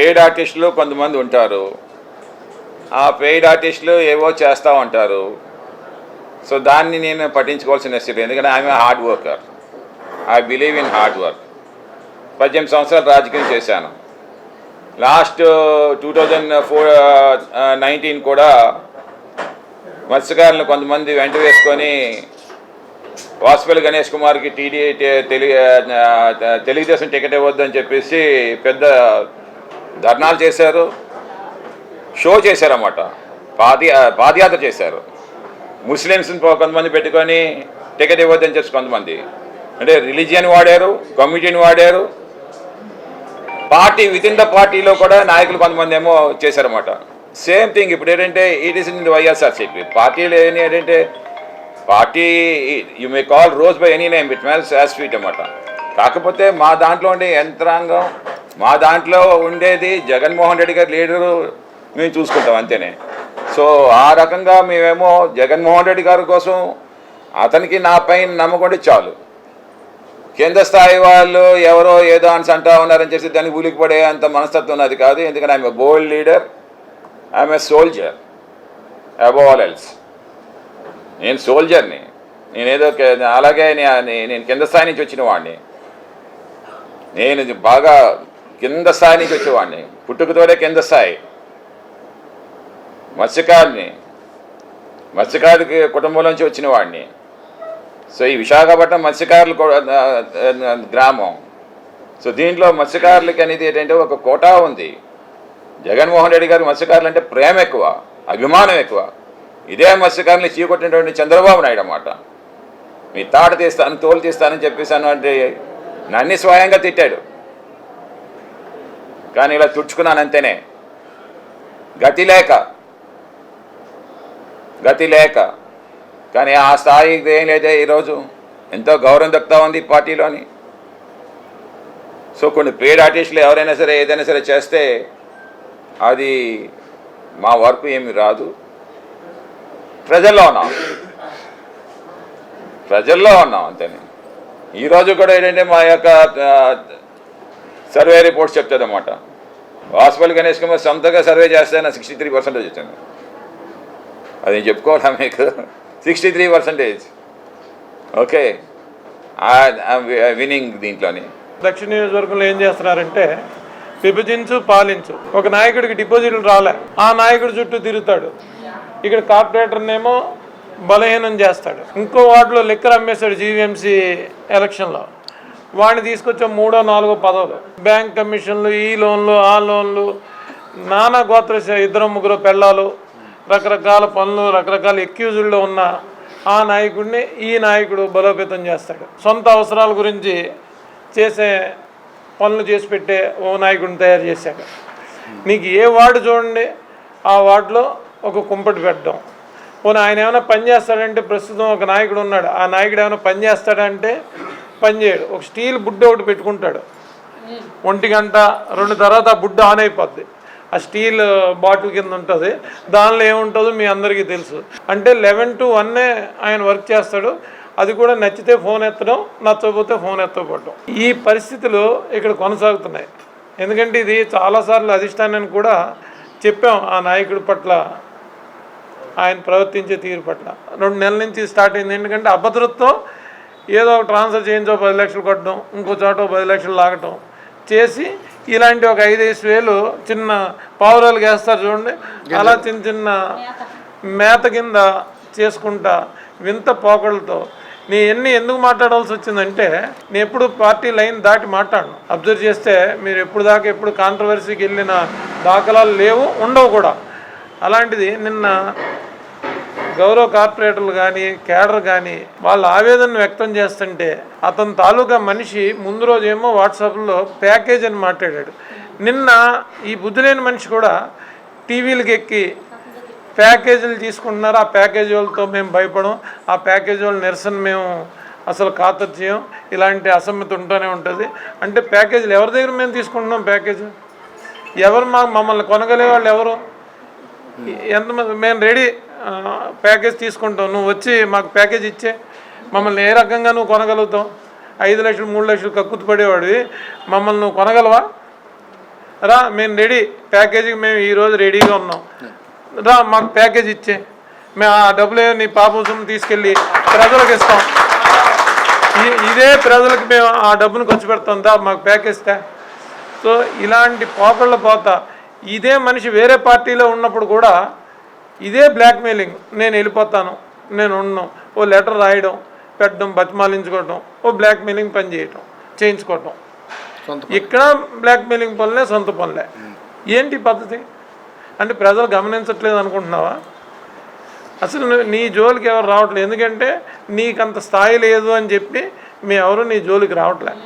Paid ఆర్టిస్టులు కొంతమంది ఉంటారు. ఆ పెయిడ్ ఆర్టిస్టులు ఏవో చేస్తూ ఉంటారు. సో దాన్ని నేను పట్టించుకోవాల్సిన స్థితి ఎందుకంటే ఆమె hard worker. I believe in hard work. పద్దెనిమిది సంవత్సరాలు రాజకీయం చేశాను. Last two thousand four nineteen కూడా మత్స్యకారులను కొంతమంది వెంట వేసుకొని వాసుపల్లి గణేష్ కుమార్కి టీడీ తెలుగు తెలుగుదేశం టికెట్ ఇవ్వద్దని చెప్పేసి పెద్ద ధర్నాలు చేశారు. షో చేశారన్నమాట. పాదయా పాదయాత్ర చేశారు. ముస్లిమ్స్ని కొంతమంది పెట్టుకొని టికెట్ ఇవ్వద్దని చెప్పి కొంతమంది. అంటే రిలీజియన్ వాడారు కమ్యూనిటీని వాడారు. పార్టీ విత్ ఇన్ ద పార్టీలో కూడా నాయకులు కొంతమంది ఏమో చేశారన్నమాట. సేమ్ థింగ్ ఇప్పుడు ఏంటంటే ఇట్ ఈస్ ఇన్ వైఎస్ఆర్సీపీ పార్టీలు ఏమి ఏంటంటే party you may call rose by any name it smells as sweet అన్నమాట. కాకపోతే మా దాంట్లో ఉండే యంత్రాంగం మా దాంట్లో ఉండేది జగన్మోహన్ రెడ్డి గారి లీడరు మేము చూసుకుంటాం అంతేనే. సో ఆ రకంగా మేమేమో జగన్మోహన్ రెడ్డి గారి కోసం అతనికి నా పైన నమ్మకండి చాలు. కేంద్ర స్థాయి వాళ్ళు ఎవరో ఏదో అని అంటా ఉన్నారని చెప్పి దానికి ఉలికి పడే అంత మనస్తత్వం ఉన్నది కాదు. ఎందుకంటే I'm bold leader I'm a soldier above all else నేను సోల్జర్ని నేనేదో అలాగే నేను కింద స్థాయి నుంచి వచ్చిన వాడిని. నేను బాగా కింద స్థాయి నుంచి వచ్చేవాడిని పుట్టుకతోనే కింద స్థాయి మత్స్యకారుని మత్స్యకారుడికి కుటుంబంలోంచి వచ్చిన వాడిని. సో ఈ విశాఖపట్నం మత్స్యకారులు గ్రామం. సో దీంట్లో మత్స్యకారులకి అనేది ఏంటంటే ఒక కోటా ఉంది. జగన్మోహన్ రెడ్డి గారు మత్స్యకారులు అంటే ప్రేమ ఎక్కువ అభిమానం ఎక్కువ. ఇదే మత్స్యకారుని చీకొట్టినటువంటి చంద్రబాబు నాయుడు అన్నమాట. మీ తాట తీస్తాను తోలు తీస్తానని చెప్పేసాను అంటే నన్ను స్వయంగా తిట్టాడు. కానీ ఇలా తుడుచుకున్నాను అంతేనే గతి లేక గతి లేక. కానీ ఆ స్థాయికి ఏం లేదే ఈరోజు. ఎంతో గౌరవం దక్కుతా ఉంది పార్టీలోని. సో కొన్ని పేడ్ ఆర్టిస్టులు ఎవరైనా సరే ఏదైనా సరే చేస్తే అది మా వర్క్ ఏమి రాదు. ప్రజల్లో ఉన్నాం. ప్రజల్లో ఉన్నాం అంతేనే. ఈరోజు కూడా ఏంటంటే మా యొక్క సర్వే రిపోర్ట్స్ చెప్తుంది అనమాట వాసుపల్లి గణేష్ కుమార్ సొంతగా సర్వే చేస్తే నా సిక్స్టీ త్రీ పర్సెంటేజ్ వచ్చింది అది నేను చెప్పుకోవాలా మీకు? Sixty three percentage. Okay. Winning దీంట్లోని. దక్షిణ నియోజకవర్గంలో ఏం చేస్తున్నారంటే విభజించు పాలించు. ఒక నాయకుడికి డిపాజిట్లు రాలే. ఆ నాయకుడు చుట్టూ తిరుగుతాడు. ఇక్కడ కార్పొరేటర్నేమో బలహీనం చేస్తాడు. ఇంకో వార్డులో లెక్కలు అమ్మేస్తాడు జీవీఎంసీ ఎలక్షన్లో. వాడిని తీసుకొచ్చే మూడో నాలుగో పదవులు. బ్యాంక్ కమిషన్లు ఈ లోన్లు ఆ లోన్లు నానా గోత్ర ఇద్దరు ముగ్గురు పెళ్ళాలు రకరకాల పనులు రకరకాల ఎక్యూజుల్లో ఉన్న ఆ నాయకుడిని ఈ నాయకుడు బలోపేతం చేస్తాడు. సొంత అవసరాల గురించి చేసే పనులు చేసి పెట్టే ఓ నాయకుడిని తయారు చేశాడు. నీకు ఏ వార్డు చూడండి ఆ వార్డులో ఒక కుంపటి పెట్టడం. పోనీ ఆయన ఏమైనా పని చేస్తాడంటే ప్రస్తుతం ఒక నాయకుడు ఉన్నాడు. ఆ నాయకుడు ఏమైనా పని చేస్తాడంటే పని చేయడు. ఒక స్టీల్ బుడ్డ ఒకటి పెట్టుకుంటాడు. ఒంటి గంట రెండు తర్వాత ఆ బుడ్డ ఆన్ అయిపోద్ది. ఆ స్టీల్ బాటిల్ కింద ఉంటుంది. దానిలో ఏముంటుందో మీ అందరికీ తెలుసు. అంటే లెవెన్ టు వన్నే ఆయన వర్క్ చేస్తాడు. అది కూడా నచ్చితే ఫోన్ ఎత్తడం నచ్చకపోతే ఫోన్ ఎత్తకపోవడం ఈ పరిస్థితులు ఇక్కడ కొనసాగుతున్నాయి. ఎందుకంటే ఇది చాలాసార్లు అధిష్టానానికి కూడా చెప్పాం ఆ నాయకుడి పట్ల ఆయన ప్రవర్తించే తీరు పట్ల. రెండు నెలల నుంచి స్టార్ట్ అయింది. ఎందుకంటే అభద్రతతో ఏదో ఒక ట్రాన్స్ఫర్ చేయించో పది లక్షలు కొట్టడం ఇంకో చోట పది లక్షలు లాగటం చేసి ఇలాంటి ఒక ఐదేసి వేలు చిన్న పావురాలు వేస్తారు చూడండి. అలా చిన్న చిన్న మేత కింద చేసుకుంటా వింత పోకళ్ళతో నీ ఎన్ని ఎందుకు మాట్లాడాల్సి వచ్చిందంటే నేను ఎప్పుడు పార్టీ లైన్ దాటి మాట్లాడను. అబ్జర్వ్ చేస్తే మీరు ఎప్పుడు దాకా ఎప్పుడు కాంట్రవర్సీకి వెళ్ళిన దాఖలాలు లేవు ఉండవు కూడా. అలాంటిది నిన్న గౌరవ కార్పొరేటర్లు కానీ కేడర్ కానీ వాళ్ళ ఆవేదన వ్యక్తం చేస్తుంటే అతని తాలూకా మనిషి ముందు రోజేమో వాట్సాప్లో ప్యాకేజ్ అని మాట్లాడాడు. నిన్న ఈ బుద్ధి లేని మనిషి కూడా టీవీలకు ఎక్కి ప్యాకేజీలు తీసుకుంటున్నారు. ఆ ప్యాకేజీ వాళ్ళతో మేము భయపడం ఆ ప్యాకేజీ వాళ్ళ నిరసన మేము అసలు ఖాతరు చేయం. ఇలాంటి అసమ్మతి ఉంటూనే ఉంటుంది. అంటే ప్యాకేజీలు ఎవరి దగ్గర మేము తీసుకుంటున్నాం ప్యాకేజ్? ఎవరు మా మమ్మల్ని కొనగలే వాళ్ళు ఎవరు? ఎంతమంది? మేము రెడీ ప్యాకేజ్ తీసుకుంటాం. నువ్వు వచ్చి మాకు ప్యాకేజ్ ఇచ్చే. మమ్మల్ని ఏ రకంగా నువ్వు కొనగలుగుతావు? ఐదు లక్షలు మూడు లక్షలు కక్కుతు పడేవాడివి. మమ్మల్ని నువ్వు కొనగలవా? రా మేము రెడీ. ప్యాకేజీకి మేము ఈరోజు రెడీగా ఉన్నాం. రా మాకు ప్యాకేజ్ ఇచ్చే. మేము ఆ డబ్బులు నీ పాపం సొమ్ము తీసుకెళ్ళి ప్రజలకు ఇస్తాం. ఇ- ఇదే ప్రజలకు మేము ఆ డబ్బును ఖర్చు పెడతాం. దా మాకు ప్యాకేజ్ తా సో ఇలాంటి పోకళ్ళ పోత. ఇదే మనిషి వేరే పార్టీలో ఉన్నప్పుడు కూడా ఇదే బ్లాక్మెయిలింగ్ నేను వెళ్ళిపోతాను. నేను ఉన్నాను ఓ లెటర్ రాయడం పెట్టడం బతిమాలించుకోవడం ఓ బ్లాక్మెయిలింగ్ పని చేయటం చేయించుకోవటం. ఇక్కడ బ్లాక్మెయిలింగ్ పనులే సొంత పనులే. ఏంటి పద్ధతి? అంటే ప్రజలు గమనించట్లేదు అనుకుంటున్నావా? అసలు నీ జోలికి ఎవరు రావట్లేదు. ఎందుకంటే నీకంత స్థాయి లేదు అని చెప్పి మీ ఎవరు నీ జోలికి రావట్లే.